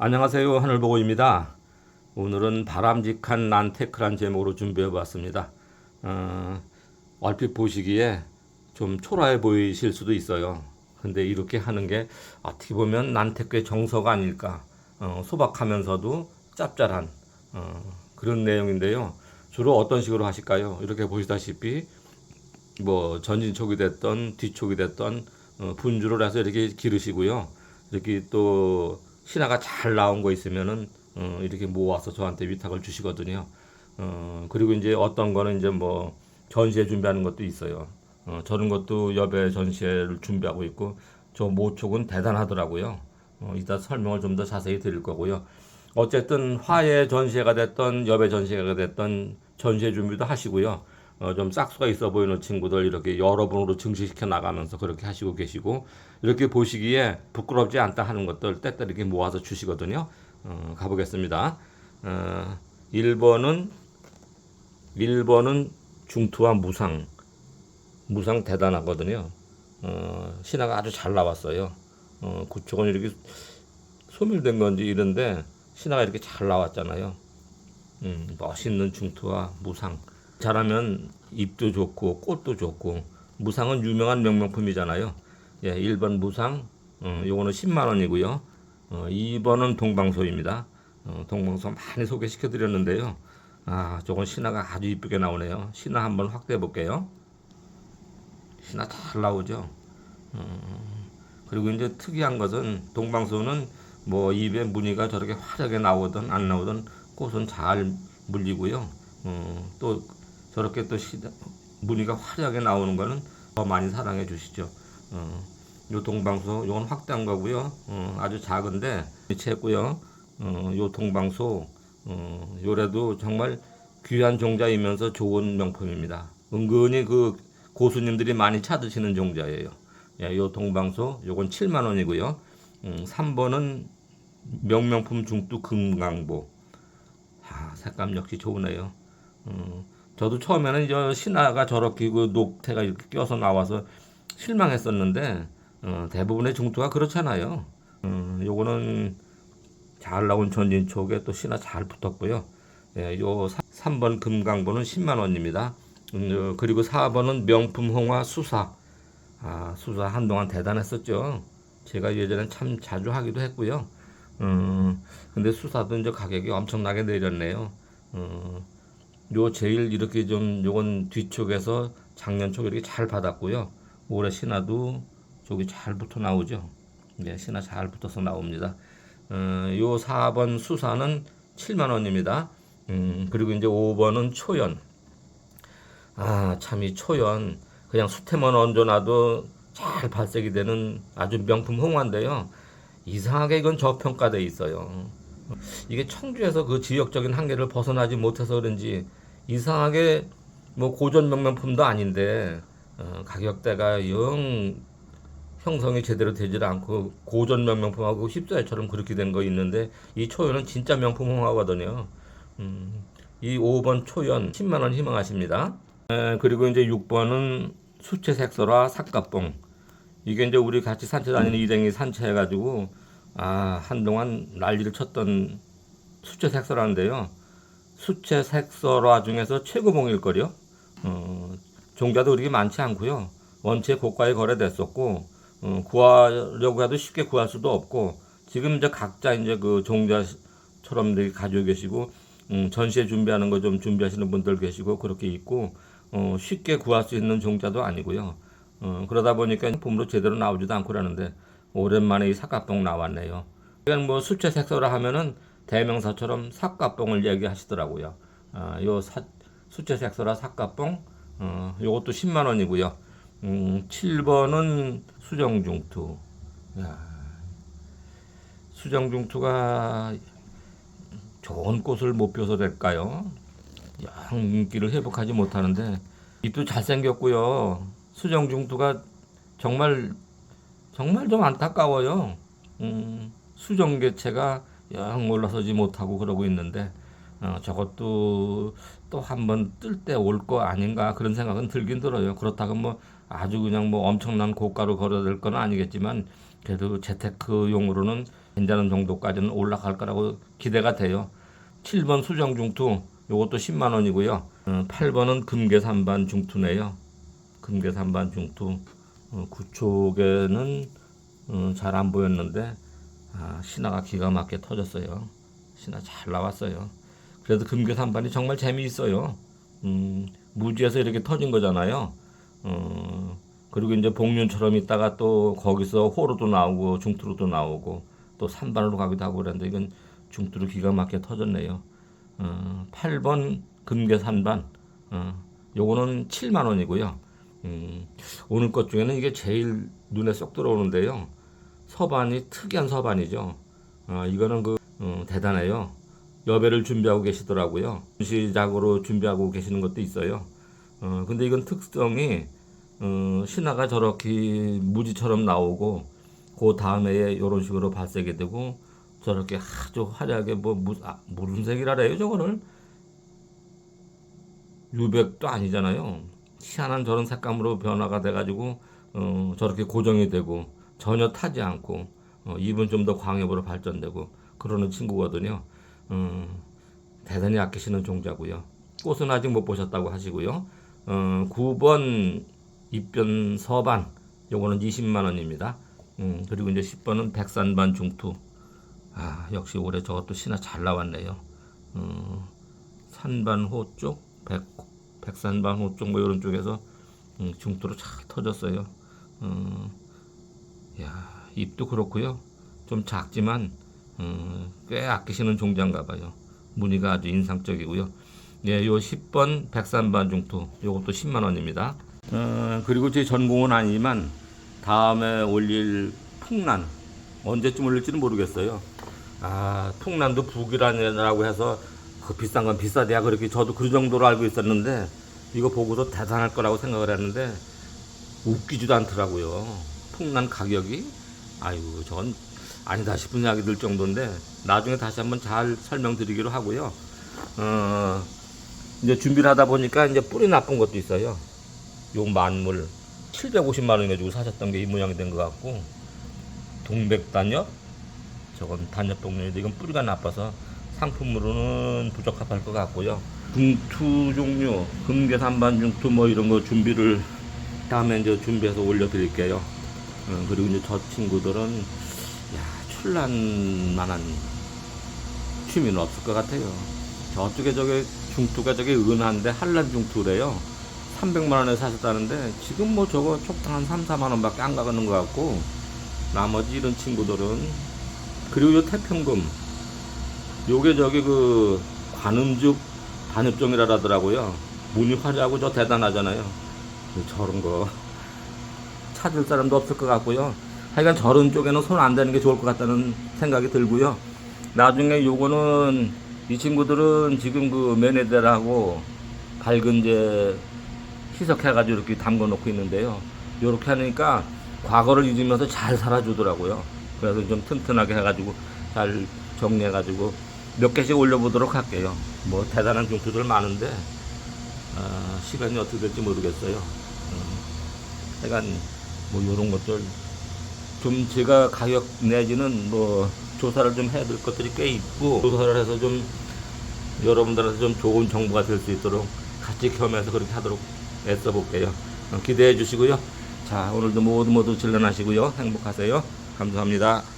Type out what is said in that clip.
안녕하세요 하늘보고입니다. 오늘은 바람직한 난테크란 제목으로 준비해 봤습니다. 어, 얼핏 보시기에 좀 초라해 보이실 수도 있어요. 근데 이렇게 하는 게 어떻게 보면 난테크의 정서가 아닐까. 어, 소박하면서도 짭짤한 어, 그런 내용인데요. 주로 어떤 식으로 하실까요? 이렇게 보시다시피 뭐 전진촉이 됐던 뒤촉이 됐던 어, 분주를 해서 이렇게 기르시고요. 이렇게 또 신화가 잘 나온 거 있으면은 어, 이렇게 모아서 저한테 위탁을 주시거든요. 어, 그리고 이제 어떤 거는 이제 뭐 전시회 준비하는 것도 있어요. 어, 저런 것도 여배 전시회를 준비하고 있고 저 모촉은 대단하더라고요. 어, 이따 설명을 좀 더 자세히 드릴 거고요. 어쨌든 화해 전시회가 됐던 여배 전시회가 됐던 전시회 준비도 하시고요. 어, 좀 싹수가 있어 보이는 친구들 이렇게 여러분으로 증식시켜 나가면서 그렇게 하시고 계시고 이렇게 보시기에 부끄럽지 않다 하는 것들 때때로 이렇게 모아서 주시거든요. 어, 가보겠습니다. 어, 1번은 1번은 중투와 무상 무상 대단하거든요. 어, 신화가 아주 잘 나왔어요. 어, 그쪽은 이렇게 소멸된 건지 이런데 신화가 이렇게 잘 나왔잖아요. 음, 멋있는 중투와 무상. 잘하면 잎도 좋고 꽃도 좋고 무상은 유명한 명명품이잖아요. 예, 1번 무상, 어, 요거는 10만 원이고요. 어, 2번은 동방소입니다. 어, 동방소 많이 소개시켜 드렸는데요. 아, 저건 신화가 아주 이쁘게 나오네요. 신화 한번 확대해 볼게요. 신화 잘 나오죠. 어, 그리고 이제 특이한 것은 동방소는 뭐 입에 무늬가 저렇게 화려하게 나오든 안 나오든 꽃은 잘 물리고요. 어, 또 저렇게 또 시, 무늬가 화려하게 나오는 거는 더 많이 사랑해 주시죠. 어, 요 동방소 요건 확대한 거고요. 어, 아주 작은데 채고요. 어, 요 동방소 어, 요래도 정말 귀한 종자이면서 좋은 명품입니다. 은근히 그 고수님들이 많이 찾으시는 종자예요. 예, 요 동방소 요건 7만 원이고요. 음, 3번은 명명품 중두 금강보. 아, 색감 역시 좋으네요. 음, 저도 처음에는 저 신화가 저렇게 그 녹태가 이렇게 껴서 나와서 실망했었는데 어, 대부분의 중투가 그렇잖아요. 음, 요거는 잘 나온 전진촉에 또 신화 잘 붙었고요. 예, 요 3번 금강보는 10만 원입니다. 음, 어, 그리고 4번은 명품 홍화 수사. 아, 수사 한동안 대단했었죠. 제가 예전엔 참 자주 하기도 했고요. 음, 근데 수사도 이제 가격이 엄청나게 내렸네요. 음, 요 제일 이렇게 좀 요건 뒤쪽에서 작년 쪽 이렇게 잘 받았고요. 올해 신화도 저기 잘 붙어 나오죠. 네, 신화 잘 붙어서 나옵니다. 어, 요 4번 수사는 7만 원입니다. 음, 그리고 이제 5번은 초연. 아, 참 이 초연 그냥 수태만 얹어놔도 잘 발색이 되는 아주 명품 홍화인데요. 이상하게 이건 저평가돼 있어요. 이게 청주에서 그 지역적인 한계를 벗어나지 못해서 그런지 이상하게 뭐 고전 명명품도 아닌데 어, 가격대가 영 형성이 제대로 되질 않고 고전 명명품하고 휩싸이처럼 그렇게 된 거 있는데 이 초연은 진짜 명품 홍화거든요. 음, 이 5번 초연 10만 원 희망하십니다. 에, 그리고 이제 6번은 수채 색소라 삭가뽕. 이게 이제 우리 같이 산채 다니는 일행이 산채해가지고 아 한동안 난리를 쳤던 수채 색소라는데요. 수채 색소라 중에서 최고봉일 거요. 어, 종자도 그렇게 많지 않고요. 원체 고가에 거래됐었고 어, 구하려고 해도 쉽게 구할 수도 없고 지금 이제 각자 이제 그 종자처럼 이렇게 가지고 계시고 음, 전시회 준비하는 거 좀 준비하시는 분들 계시고 그렇게 있고 어, 쉽게 구할 수 있는 종자도 아니고요. 어, 그러다 보니까 품으로 제대로 나오지도 않고 그러는데 오랜만에 이 삭가뽕 나왔네요. 그냥 뭐 수채 색소라 하면은 대명사처럼 삭가뽕을 얘기하시더라고요. 아, 요 사, 수채 색소라 삭가뽕, 어, 요것도 10만 원이고요. 음, 7번은 수정중투. 야, 수정중투가 좋은 꽃을 못 펴서 될까요? 영 인기를 회복하지 못하는데 잎도 잘생겼고요. 수정중투가 정말 정말 좀 안타까워요. 음, 수정개체가 영 올라서지 못하고 그러고 있는데 어, 저것도 또 한번 뜰 때 올 거 아닌가 그런 생각은 들긴 들어요. 그렇다고 뭐 아주 그냥 뭐 엄청난 고가로 걸어야 될건 아니겠지만 그래도 재테크용으로는 괜찮은 정도까지는 올라갈 거라고 기대가 돼요. 7번 수정 중투 요것도 10만 원이고요. 어, 8번은 금계 3반 중투네요. 금계 3반 중투 어, 구촉에는 어, 잘안 보였는데 아, 신화가 기가 막히게 터졌어요. 신화 잘 나왔어요. 그래도 금계 3반이 정말 재미있어요. 음, 무지에서 이렇게 터진 거잖아요. 어, 그리고 이제 복륜처럼 있다가 또 거기서 호로도 나오고 중투로도 나오고 또 3반으로 가기도 하고 그랬는데 이건 중투로 기가 막히게 터졌네요. 어, 8번 금계 3반 어, 요거는 7만 원이고요. 음, 오늘 것 중에는 이게 제일 눈에 쏙 들어오는데요. 서반이 특이한 서반이죠. 어, 이거는 그 어, 대단해요. 여배를 준비하고 계시더라고요. 시작으로 준비하고 계시는 것도 있어요. 어, 근데 이건 특성이 어, 신화가 저렇게 무지처럼 나오고 그 다음에 이런 식으로 발색이 되고 저렇게 아주 화려하게 뭐 무, 아, 무슨 색이라래요 저거를 유백도 아니잖아요. 희한한 저런 색감으로 변화가 돼가지고 어, 저렇게 고정이 되고 전혀 타지 않고 어, 입은 좀 더 광역으로 발전되고 그러는 친구거든요. 음, 대단히 아끼시는 종자고요. 꽃은 아직 못 보셨다고 하시고요. 어, 9번 입변 서반 요거는 20만 원입니다. 음, 그리고 이제 10번은 백산반 중투. 아, 역시 올해 저것도 신화 잘 나왔네요. 어, 산반호 쪽, 백, 백산반호 쪽 뭐 이런 쪽에서 음, 중투로 잘 터졌어요. 어, 야, 입도 그렇고요. 좀 작지만 어, 꽤 아끼시는 종자인가 봐요. 무늬가 아주 인상적이고요. 예, 요 10번 백산반 중투 요것도 10만 원입니다. 어, 그리고 제 전공은 아니지만 다음에 올릴 풍란 언제쯤 올릴지는 모르겠어요. 아, 풍란도 북이라고 해서 그 비싼 건 비싸대야 그렇게 저도 그 정도로 알고 있었는데 이거 보고도 대단할 거라고 생각을 했는데 웃기지도 않더라고요. 풍란 가격이 아이고 저건 아니다 싶은 생각이 들 정도인데 나중에 다시 한번 잘 설명드리기로 하고요. 어, 이제 준비를 하다 보니까 이제 뿌리 나쁜 것도 있어요. 요 만물 750만 원에 주고 사셨던 게 이 모양이 된 것 같고 동백단엽 저건 단엽 동료인데 이건 뿌리가 나빠서 상품으로는 부적합할 것 같고요. 중투 종류 금계 산반 중투 뭐 이런 거 준비를 다음에 이제 준비해서 올려드릴게요. 어, 그리고 이제 저 친구들은 야 출란 만한 취미는 없을 것 같아요. 저쪽에 저게 중투가 저게 은한데 한란 중투래요. 300만 원에 사셨다는데 지금 뭐 저거 촉당 한 3, 4만 원밖에 안 가는 것 같고 나머지 이런 친구들은 그리고 요 태평금 요게 저기 그 관음죽 단엽종이라 하더라고요. 무늬 화려하고 저 대단하잖아요. 저런 거 찾을 사람도 없을 것 같고요. 하여간 저런 쪽에는 손 안 대는 게 좋을 것 같다는 생각이 들고요. 나중에 요거는 이 친구들은 지금 그 메네델하고 밝은 제 희석해가지고 이렇게 담궈 놓고 있는데요. 요렇게 하니까 과거를 잊으면서 잘 살아주더라고요. 그래서 좀 튼튼하게 해가지고 잘 정리해가지고 몇 개씩 올려보도록 할게요. 뭐 대단한 중투들 많은데 아, 시간이 어떻게 될지 모르겠어요. 음, 하여간 뭐 요런 것들 좀 제가 가격 내지는 뭐 조사를 좀 해야 될 것들이 꽤 있고 조사를 해서 좀 여러분들한테 좀 좋은 정보가 될 수 있도록 같이 겸해서 그렇게 하도록 애써 볼게요. 기대해 주시고요. 자, 오늘도 모두 모두 질러나시고요. 행복하세요. 감사합니다.